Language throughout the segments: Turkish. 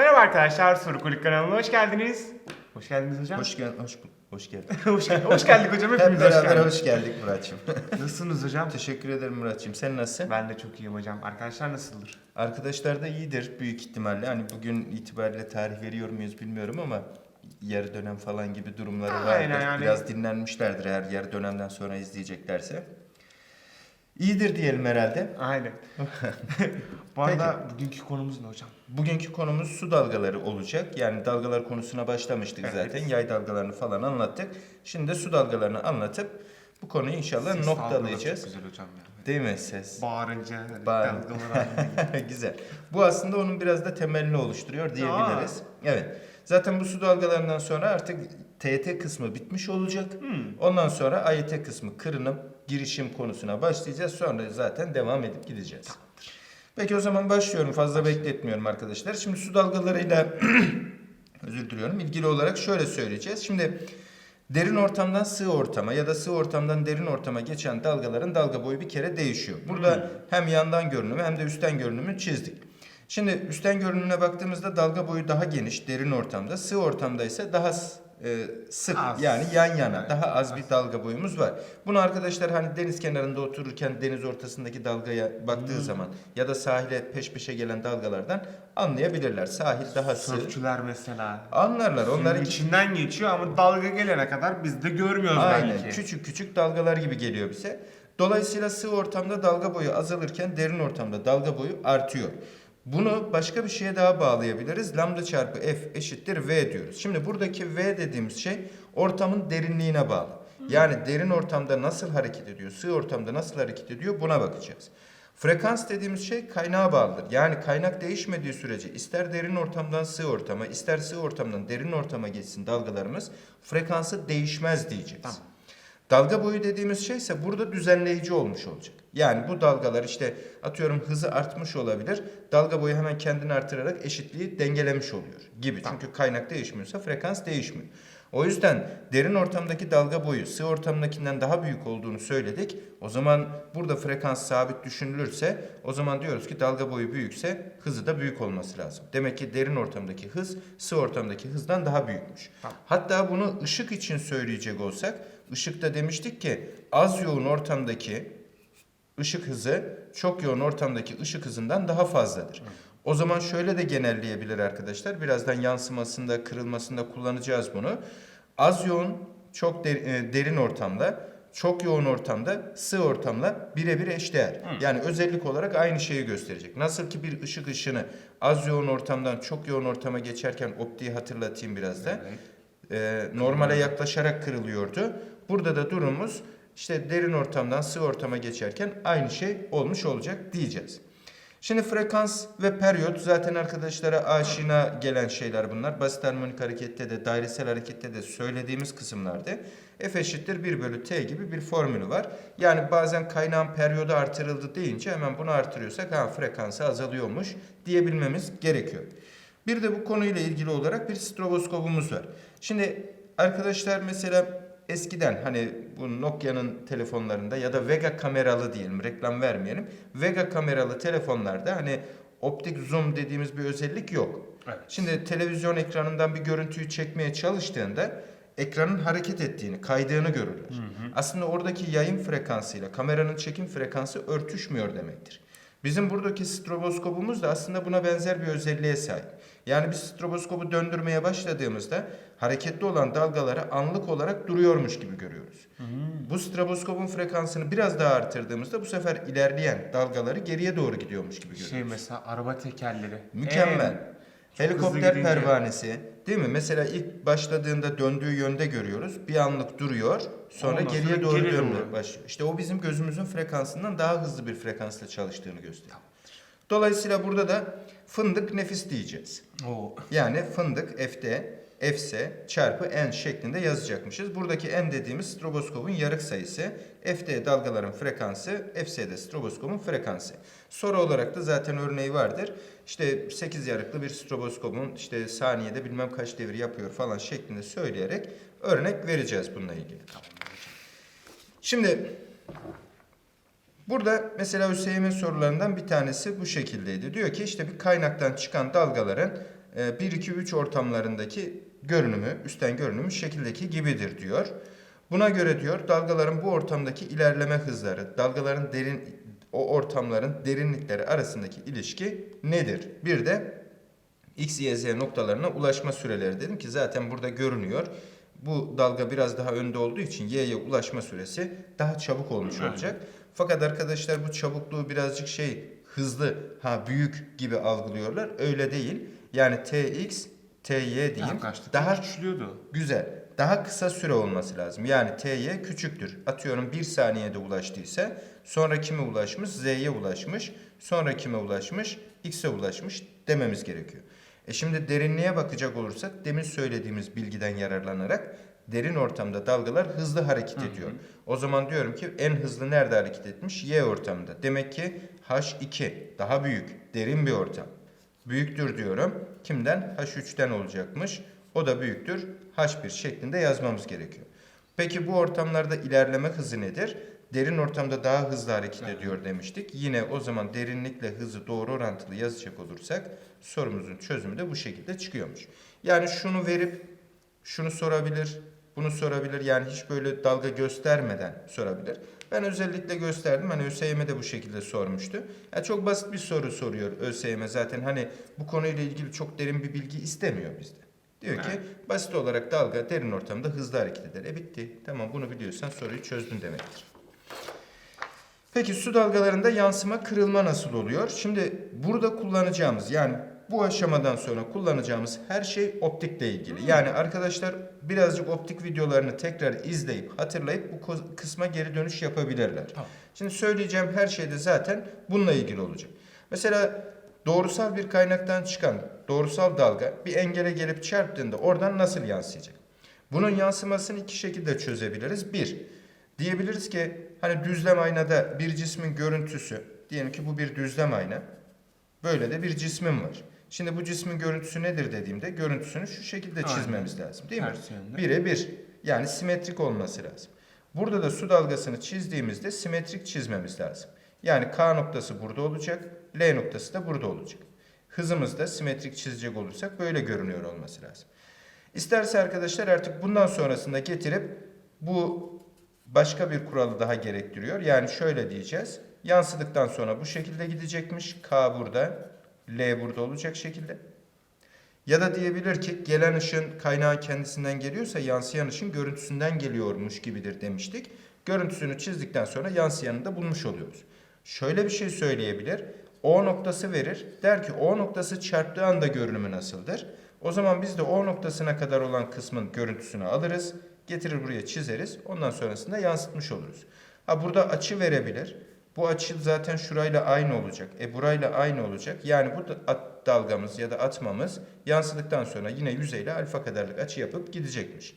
Merhaba arkadaşlar, Soru Kulik kanalına hoş geldiniz. Hoş geldiniz hocam. Hoş gel hoş hoş geldin. hoş, gel- hoş geldik hocam, Hep hepimiz hoş beraber geldik. hoş geldik Muratçım. Nasılsınız hocam? Teşekkür ederim Muratçım. Sen nasılsın? Ben de çok iyiyim hocam. Arkadaşlar nasıldır? Arkadaşlar da iyidir büyük ihtimalle. Hani bugün itibariyle tarih veriyor muyuz bilmiyorum ama yarı dönem falan gibi durumları yani. Biraz dinlenmişlerdir eğer yarı dönemden sonra izleyeceklerse. İyidir diyelim herhalde. Aynen. Bu arada bugünkü konumuz ne hocam? Bugünkü konumuz su dalgaları olacak. Yani dalgalar konusuna başlamıştık Evet. zaten. Yay dalgalarını falan anlattık. Şimdi de su dalgalarını anlatıp bu konuyu inşallah Ses noktalayacağız. Çok güzel hocam ya. Değil mi ses? Bağırınca, Bağır. dalgalar halinde. Güzel. Bu aslında onun biraz da temelini oluşturuyor diyebiliriz. Evet. Zaten bu su dalgalarından sonra artık TET kısmı bitmiş olacak. Hmm. Ondan sonra AYT kısmı kırınıp girişim konusuna başlayacağız. Sonra zaten devam edip gideceğiz. Peki o zaman başlıyorum. Fazla bekletmiyorum arkadaşlar. Şimdi su dalgalarıyla özür diliyorum. ilgili olarak şöyle söyleyeceğiz. Şimdi derin ortamdan sığ ortama ya da sığ ortamdan derin ortama geçen dalgaların dalga boyu bir kere değişiyor. Burada hem yandan görünümü hem de üstten görünümü çizdik. Şimdi üstten görünümüne baktığımızda dalga boyu daha geniş derin ortamda, sığ ortamda ise daha e, sık Az. yani yan yana Evet, daha az az. bir dalga boyumuz var. Bunu arkadaşlar hani deniz kenarında otururken deniz ortasındaki dalgaya baktığı Hmm. zaman ya da sahile peş peşe gelen dalgalardan anlayabilirler. Sahil daha sığ. Sörfçüler mesela. Anlarlar. Onlar Onların içinden geçiyor ama dalga gelene kadar biz de görmüyoruz Aynen. belki. Küçük küçük dalgalar gibi geliyor bize. Dolayısıyla sığ ortamda dalga boyu azalırken derin ortamda dalga boyu artıyor. Bunu başka bir şeye daha bağlayabiliriz. Lambda çarpı f eşittir v diyoruz. Şimdi buradaki v dediğimiz şey ortamın derinliğine bağlı. Yani derin ortamda nasıl hareket ediyor, sığ ortamda nasıl hareket ediyor buna bakacağız. Frekans dediğimiz şey kaynağa bağlıdır. Yani kaynak değişmediği sürece ister derin ortamdan sığ ortama, ister sığ ortamdan derin ortama geçsin dalgalarımız frekansı değişmez diyeceğiz. Tamam. Dalga boyu dediğimiz şey ise burada düzenleyici olmuş olacak. Yani bu dalgalar işte atıyorum hızı artmış olabilir. Dalga boyu hemen kendini artırarak eşitliği dengelemiş oluyor gibi. Tamam. Çünkü kaynak değişmiyorsa frekans değişmiyor. O yüzden derin ortamdaki dalga boyu sığ ortamdakinden daha büyük olduğunu söyledik. O zaman burada frekans sabit düşünülürse o zaman diyoruz ki dalga boyu büyükse hızı da büyük olması lazım. Demek ki derin ortamdaki hız sığ ortamdaki hızdan daha büyükmüş. Tamam. Hatta bunu ışık için söyleyecek olsak ışıkta demiştik ki az yoğun ortamdaki ışık hızı çok yoğun ortamdaki ışık hızından daha fazladır. O zaman şöyle de genelleyebilir arkadaşlar. Birazdan yansımasında, kırılmasında kullanacağız bunu. Az yoğun, çok e, derin ortamda, çok yoğun ortamda, sığ ortamla birebir eşdeğer. Yani özellik olarak aynı şeyi gösterecek. Nasıl ki bir ışık ışını az yoğun ortamdan çok yoğun ortama geçerken optiği hatırlatayım biraz da Evet. e, normale yaklaşarak kırılıyordu. Burada da durumumuz işte derin ortamdan sığ ortama geçerken aynı şey olmuş olacak diyeceğiz. Şimdi frekans ve periyot zaten arkadaşlara aşina gelen şeyler bunlar. Basit harmonik harekette de dairesel harekette de söylediğimiz kısımlarda F eşittir 1 bölü T gibi bir formülü var. Yani bazen kaynağın periyodu artırıldı deyince hemen bunu artırıyorsak ha frekansı azalıyormuş diyebilmemiz gerekiyor. Bir de bu konuyla ilgili olarak bir stroboskopumuz var. Şimdi arkadaşlar mesela eskiden hani bu Nokia'nın telefonlarında ya da Vega kameralı diyelim reklam vermeyelim. Vega kameralı telefonlarda hani optik zoom dediğimiz bir özellik yok. Evet. Şimdi televizyon ekranından bir görüntüyü çekmeye çalıştığında ekranın hareket ettiğini, kaydığını görürler. Aslında oradaki yayın frekansıyla kameranın çekim frekansı örtüşmüyor demektir. Bizim buradaki stroboskopumuz da aslında buna benzer bir özelliğe sahip. Yani biz stroboskopu döndürmeye başladığımızda hareketli olan dalgaları anlık olarak duruyormuş gibi görüyoruz. Bu stroboskopun frekansını biraz daha artırdığımızda bu sefer ilerleyen dalgaları geriye doğru gidiyormuş gibi görüyoruz. Şey mesela araba tekerleri. Mükemmel. Hızlı Helikopter pervanesi değil mi? Mesela ilk başladığında döndüğü yönde görüyoruz. Bir anlık duruyor. Sonra Ondan geriye sonra doğru geri dönmeye doğru. başlıyor. İşte o bizim gözümüzün frekansından daha hızlı bir frekansla çalıştığını gösteriyor. Dolayısıyla burada da fındık nefis diyeceğiz. Oo. Yani fındık F'de Fs çarpı n şeklinde yazacakmışız. Buradaki n dediğimiz stroboskopun yarık sayısı. Fd dalgaların frekansı, Fs'de stroboskopun frekansı. Soru olarak da zaten örneği vardır. İşte 8 yarıklı bir stroboskopun işte saniyede bilmem kaç devir yapıyor falan şeklinde söyleyerek örnek vereceğiz bununla ilgili. Şimdi Burada mesela ÖSYM sorularından bir tanesi bu şekildeydi. Diyor ki işte bir kaynaktan çıkan dalgaların e, 1 2 3 ortamlarındaki görünümü, üstten görünümü şekildeki gibidir diyor. Buna göre diyor dalgaların bu ortamdaki ilerleme hızları, dalgaların derin o ortamların derinlikleri arasındaki ilişki nedir? Bir de X, Y, Z noktalarına ulaşma süreleri dedim ki zaten burada görünüyor. Bu dalga biraz daha önde olduğu için Y'ye ulaşma süresi daha çabuk olmuş olacak. Fakat arkadaşlar bu çabukluğu birazcık şey hızlı, ha büyük gibi algılıyorlar. Öyle değil. Yani TX, TY diyeyim. Yaklaştık. Daha küçülüyordu. Güzel. Daha kısa süre olması lazım. Yani T'ye küçüktür. Atıyorum 1 saniyede ulaştıysa sonra kime ulaşmış? Z'ye ulaşmış. Sonra kime ulaşmış? X'e ulaşmış dememiz gerekiyor. E şimdi derinliğe bakacak olursak demin söylediğimiz bilgiden yararlanarak derin ortamda dalgalar hızlı hareket Hı hı. ediyor. O zaman diyorum ki en hızlı nerede hareket etmiş? Y ortamında. Demek ki H2 daha büyük, derin bir ortam. Büyüktür diyorum. Kimden? H3'ten olacakmış. O da büyüktür. H1 şeklinde yazmamız gerekiyor. Peki bu ortamlarda ilerleme hızı nedir? Derin ortamda daha hızlı hareket Evet. ediyor demiştik. Yine o zaman derinlikle hızı doğru orantılı yazacak olursak sorumuzun çözümü de bu şekilde çıkıyormuş. Yani şunu verip şunu sorabilir, bunu sorabilir. Yani hiç böyle dalga göstermeden sorabilir. Ben özellikle gösterdim. Hani ÖSYM de bu şekilde sormuştu. Yani çok basit bir soru soruyor ÖSYM zaten. Hani bu konuyla ilgili çok derin bir bilgi istemiyor bizde. Diyor ki Evet. basit olarak dalga derin ortamda hızlı hareket eder. E bitti. Tamam bunu biliyorsan soruyu çözdün demektir. Peki su dalgalarında yansıma kırılma nasıl oluyor? Şimdi burada kullanacağımız yani bu aşamadan sonra kullanacağımız her şey optikle ilgili. Yani arkadaşlar birazcık optik videolarını tekrar izleyip hatırlayıp bu kısma geri dönüş yapabilirler. Tamam. Şimdi söyleyeceğim her şey de zaten bununla ilgili olacak. Mesela doğrusal bir kaynaktan çıkan doğrusal dalga bir engele gelip çarptığında oradan nasıl yansıyacak? Bunun yansımasını iki şekilde çözebiliriz. Bir, diyebiliriz ki hani düzlem aynada bir cismin görüntüsü, diyelim ki bu bir düzlem ayna, böyle de bir cismin var. Şimdi bu cismin görüntüsü nedir dediğimde görüntüsünü şu şekilde Aynen. çizmemiz lazım değil mi? Bire bir. Yani simetrik olması lazım. Burada da su dalgasını çizdiğimizde simetrik çizmemiz lazım. Yani K noktası burada olacak, L noktası da burada olacak. Hızımız da simetrik çizecek olursak böyle görünüyor olması lazım. İsterse arkadaşlar artık bundan sonrasında getirip bu başka bir kuralı daha gerektiriyor. Yani şöyle diyeceğiz. Yansıdıktan sonra bu şekilde gidecekmiş. K burada, L burada olacak şekilde. Ya da diyebilir ki gelen ışın kaynağı kendisinden geliyorsa yansıyan ışın görüntüsünden geliyormuş gibidir demiştik. Görüntüsünü çizdikten sonra yansıyanı da bulmuş oluyoruz. Şöyle bir şey söyleyebilir. O noktası verir. Der ki O noktası çarptığı anda görünümü nasıldır? O zaman biz de O noktasına kadar olan kısmın görüntüsünü alırız. Getirir buraya çizeriz. Ondan sonrasında yansıtmış oluruz. Ha burada açı verebilir. Bu açı zaten şurayla aynı olacak. E burayla aynı olacak. Yani bu at dalgamız ya da atmamız yansıdıktan sonra yine yüzeyle alfa kadarlık açı yapıp gidecekmiş.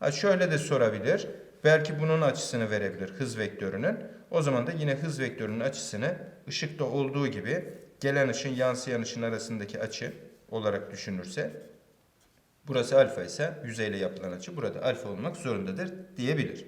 Ha şöyle de sorabilir. Belki bunun açısını verebilir hız vektörünün. O zaman da yine hız vektörünün açısını ışıkta olduğu gibi gelen ışın yansıyan ışın arasındaki açı olarak düşünürse burası alfa ise yüzeyle yapılan açı burada alfa olmak zorundadır diyebilir.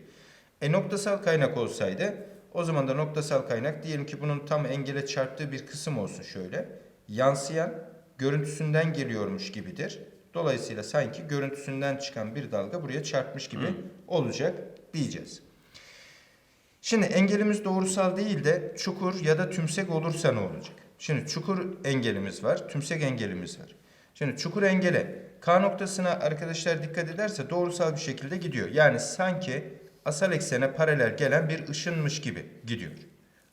E noktasal kaynak olsaydı o zaman da noktasal kaynak diyelim ki bunun tam engele çarptığı bir kısım olsun şöyle. Yansıyan görüntüsünden geliyormuş gibidir. Dolayısıyla sanki görüntüsünden çıkan bir dalga buraya çarpmış gibi Hı. olacak diyeceğiz. Şimdi engelimiz doğrusal değil de çukur ya da tümsek olursa ne olacak? Şimdi çukur engelimiz var, tümsek engelimiz var. Şimdi çukur engele K noktasına arkadaşlar dikkat ederse doğrusal bir şekilde gidiyor. Yani sanki asal eksene paralel gelen bir ışınmış gibi gidiyor.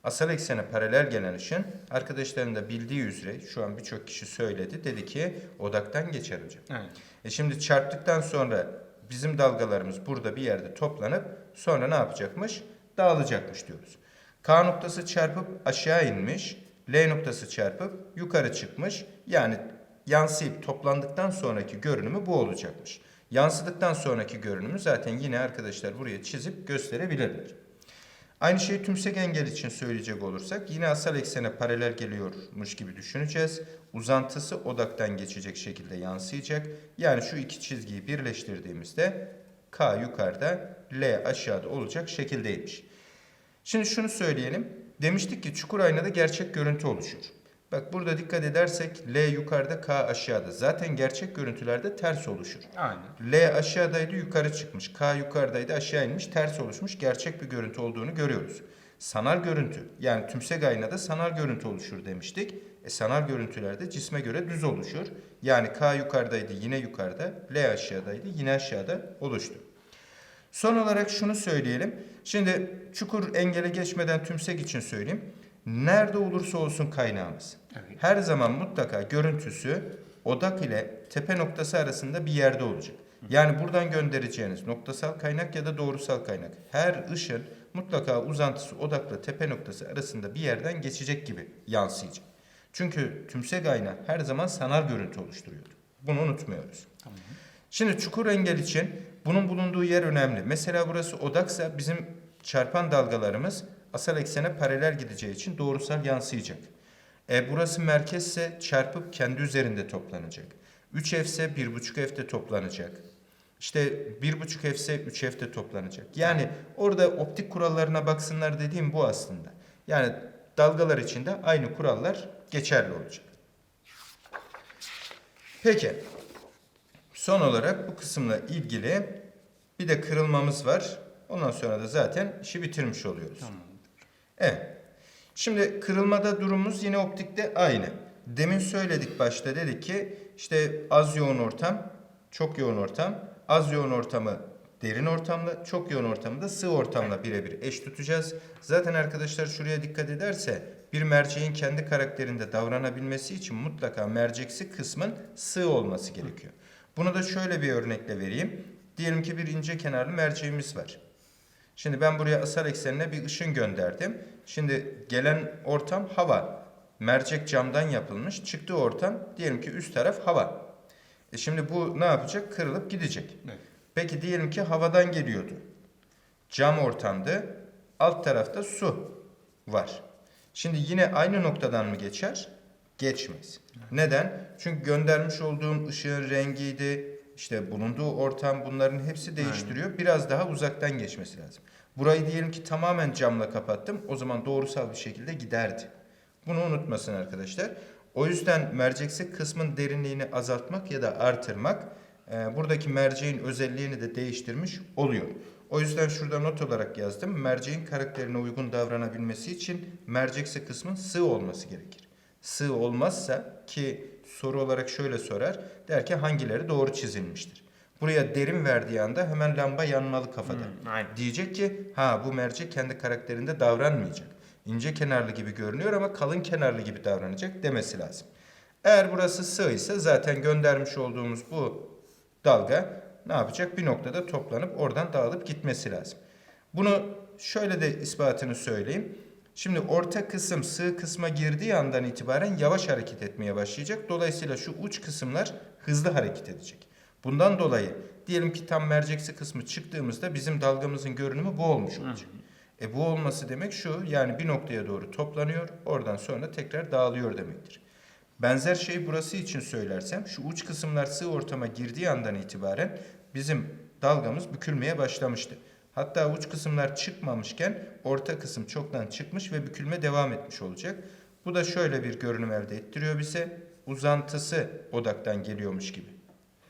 Asal eksene paralel gelen ışın arkadaşların da bildiği üzere şu an birçok kişi söyledi. Dedi ki odaktan geçer hocam. Evet. E şimdi çarptıktan sonra bizim dalgalarımız burada bir yerde toplanıp sonra ne yapacakmış? Dağılacakmış diyoruz. K noktası çarpıp aşağı inmiş, L noktası çarpıp yukarı çıkmış. Yani yansıyıp toplandıktan sonraki görünümü bu olacakmış. Yansıdıktan sonraki görünümü zaten yine arkadaşlar buraya çizip gösterebilirler. Aynı şeyi tümsek engel için söyleyecek olursak yine asal eksene paralel geliyormuş gibi düşüneceğiz. Uzantısı odaktan geçecek şekilde yansıyacak. Yani şu iki çizgiyi birleştirdiğimizde K yukarıda, L aşağıda olacak şekildeymiş. Şimdi şunu söyleyelim. Demiştik ki çukur aynada gerçek görüntü oluşur. Bak burada dikkat edersek L yukarıda K aşağıda. Zaten gerçek görüntülerde ters oluşur. Aynen. L aşağıdaydı yukarı çıkmış. K yukarıdaydı aşağı inmiş ters oluşmuş. Gerçek bir görüntü olduğunu görüyoruz. Sanal görüntü yani tümsek aynada sanal görüntü oluşur demiştik. E, sanal görüntülerde cisme göre düz oluşur. Yani K yukarıdaydı yine yukarıda. L aşağıdaydı yine aşağıda oluştu. Son olarak şunu söyleyelim. Şimdi çukur engele geçmeden tümsek için söyleyeyim. Nerede olursa olsun kaynağımız. Evet. Her zaman mutlaka görüntüsü odak ile tepe noktası arasında bir yerde olacak. Yani buradan göndereceğiniz noktasal kaynak ya da doğrusal kaynak. Her ışın mutlaka uzantısı odakla tepe noktası arasında bir yerden geçecek gibi yansıyacak. Çünkü tümsek ayna her zaman sanal görüntü oluşturuyordu. Bunu unutmuyoruz. Tamam. Şimdi çukur engel için bunun bulunduğu yer önemli. Mesela burası odaksa bizim çarpan dalgalarımız asal eksene paralel gideceği için doğrusal yansıyacak. E burası merkezse çarpıp kendi üzerinde toplanacak. 3F ise 1.5F'de toplanacak. İşte 1.5F ise 3F'de toplanacak. Yani orada optik kurallarına baksınlar dediğim bu aslında. Yani dalgalar için de aynı kurallar geçerli olacak. Peki. Son olarak bu kısımla ilgili bir de kırılmamız var. Ondan sonra da zaten işi bitirmiş oluyoruz. Tamam. Evet. Şimdi kırılmada durumumuz yine optikte aynı. Demin söyledik başta dedik ki işte az yoğun ortam, çok yoğun ortam, az yoğun ortamı derin ortamla, çok yoğun ortamı da sığ ortamla birebir eş tutacağız. Zaten arkadaşlar şuraya dikkat ederse bir merceğin kendi karakterinde davranabilmesi için mutlaka merceksi kısmın sığ olması gerekiyor. Bunu da şöyle bir örnekle vereyim. Diyelim ki bir ince kenarlı merceğimiz var. Şimdi ben buraya asal eksenine bir ışın gönderdim. Şimdi gelen ortam hava. Mercek camdan yapılmış. Çıktığı ortam diyelim ki üst taraf hava. E şimdi bu ne yapacak? Kırılıp gidecek. Evet. Peki diyelim ki havadan geliyordu. Cam ortamdı. Alt tarafta su var. Şimdi yine aynı noktadan mı geçer? Geçmez. Neden? Çünkü göndermiş olduğum ışığın rengiydi, işte bulunduğu ortam bunların hepsi değiştiriyor. Biraz daha uzaktan geçmesi lazım. Burayı diyelim ki tamamen camla kapattım. O zaman doğrusal bir şekilde giderdi. Bunu unutmasın arkadaşlar. O yüzden merceksi kısmın derinliğini azaltmak ya da artırmak e, buradaki merceğin özelliğini de değiştirmiş oluyor. O yüzden şurada not olarak yazdım. Merceğin karakterine uygun davranabilmesi için merceksi kısmın sığ olması gerekir. Sığ olmazsa ki soru olarak şöyle sorar. Der ki hangileri doğru çizilmiştir? Buraya derin verdiği anda hemen lamba yanmalı kafada. Hı, aynen. Diyecek ki ha bu mercek kendi karakterinde davranmayacak. İnce kenarlı gibi görünüyor ama kalın kenarlı gibi davranacak demesi lazım. Eğer burası sığ ise zaten göndermiş olduğumuz bu dalga ne yapacak? Bir noktada toplanıp oradan dağılıp gitmesi lazım. Bunu şöyle de ispatını söyleyeyim. Şimdi orta kısım sığ kısma girdiği andan itibaren yavaş hareket etmeye başlayacak. Dolayısıyla şu uç kısımlar hızlı hareket edecek. Bundan dolayı diyelim ki tam merceksi kısmı çıktığımızda bizim dalgamızın görünümü bu olmuş olacak. E bu olması demek şu yani bir noktaya doğru toplanıyor oradan sonra tekrar dağılıyor demektir. Benzer şeyi burası için söylersem şu uç kısımlar sığ ortama girdiği andan itibaren bizim dalgamız bükülmeye başlamıştı. Hatta uç kısımlar çıkmamışken orta kısım çoktan çıkmış ve bükülme devam etmiş olacak. Bu da şöyle bir görünüm elde ettiriyor bize. Uzantısı odaktan geliyormuş gibi.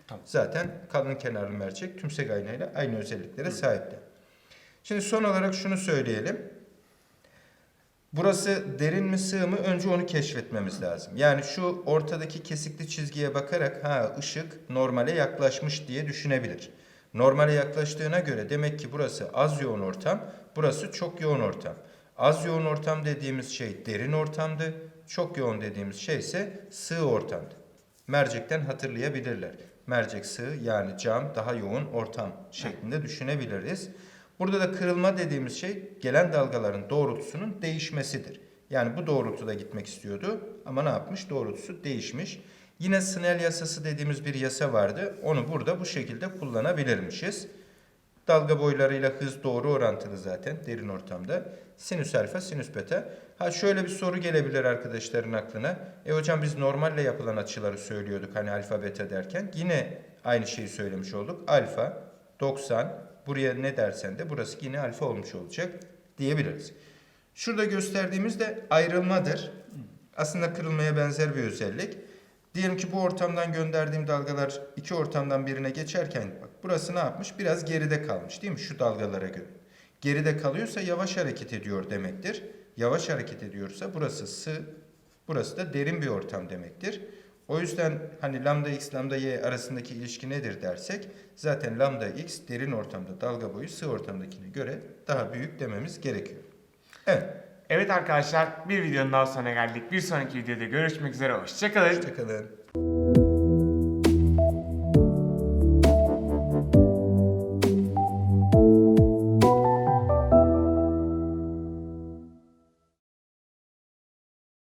Tamam. Zaten kalın kenarlı mercek tümsek aynayla aynı özelliklere sahipler. Şimdi son olarak şunu söyleyelim. Burası derin mi sığ mı önce onu keşfetmemiz lazım. Yani şu ortadaki kesikli çizgiye bakarak ha ışık normale yaklaşmış diye düşünebilir. Normale yaklaştığına göre demek ki burası az yoğun ortam, burası çok yoğun ortam. Az yoğun ortam dediğimiz şey derin ortamdı, çok yoğun dediğimiz şey ise sığ ortamdı. Mercekten hatırlayabilirler. Mercek sığ yani cam daha yoğun ortam şeklinde düşünebiliriz. Burada da kırılma dediğimiz şey gelen dalgaların doğrultusunun değişmesidir. Yani bu doğrultuda gitmek istiyordu ama ne yapmış? Doğrultusu değişmiş. Yine Snell yasası dediğimiz bir yasa vardı. Onu burada bu şekilde kullanabilirmişiz. Dalga boylarıyla hız doğru orantılı zaten derin ortamda. Sinüs alfa, sinüs beta. Ha şöyle bir soru gelebilir arkadaşların aklına. E hocam biz normalle yapılan açıları söylüyorduk hani alfa beta derken. Yine aynı şeyi söylemiş olduk. Alfa 90 buraya ne dersen de burası yine alfa olmuş olacak diyebiliriz. Şurada gösterdiğimiz de ayrılmadır. Aslında kırılmaya benzer bir özellik. Diyelim ki bu ortamdan gönderdiğim dalgalar iki ortamdan birine geçerken bak burası ne yapmış? Biraz geride kalmış değil mi? Şu dalgalara göre. Geride kalıyorsa yavaş hareket ediyor demektir. Yavaş hareket ediyorsa burası sı, burası da derin bir ortam demektir. O yüzden hani lambda x lambda y arasındaki ilişki nedir dersek zaten lambda x derin ortamda dalga boyu sığ ortamdakine göre daha büyük dememiz gerekiyor. Evet. Evet arkadaşlar bir videonun daha sonuna geldik. Bir sonraki videoda görüşmek üzere. Hoşçakalın. Hoşçakalın.